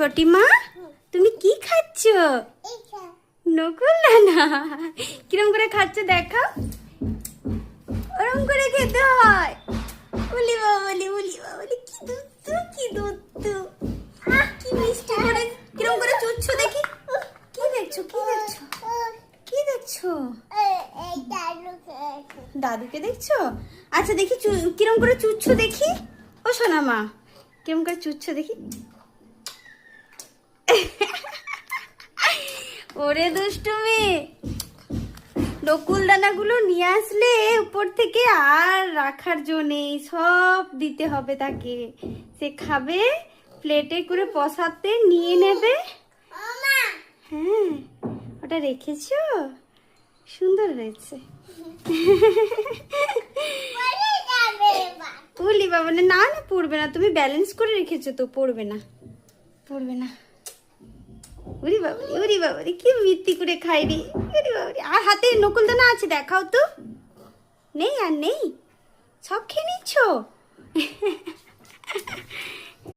ছোটিমা তুমি কি খাচ্ছ? নকুল দানা কিরম করে খাচ্ছ দেখাও। ওরম করে খেতে হয়। বলি বাবলি বলি বাবলি কি দুধ কি দুধ কি মিষ্টি করে কিরম করে চুচ্ছ দেখি। কি দেখছ কি দেখছ? কি দেখছ? দাদুকে দেখছ? আচ্ছা দেখি কিরম করে চুচ্ছ দেখি। ও সোনা মা কিরম করে চুচ্ছ দেখি। ওরে দুষ্টু মেয়ে নকুল দানাগুলো নিয়ে আসলে উপর থেকে আর রাখার জো সব দিতে হবে তাকে। সে খাবে, প্লেটে করে পসাতে নিয়ে নেবে। হ্যাঁ ওটা রেখেছো? সুন্দর হয়েছে। বলি বাবা, না না, পড়বে না। তুমি ব্যালেন্স করে রেখেছো তো, পড়বে না। পড়বে না। উরি বাবারি উরি বাবারি কি মিত্তি করে খাইনি উরি বাবারি আর হাতে নকুল দানা আছে দেখাও তো। নেই আর নেই, সব খেয়ে নিচ্ছ?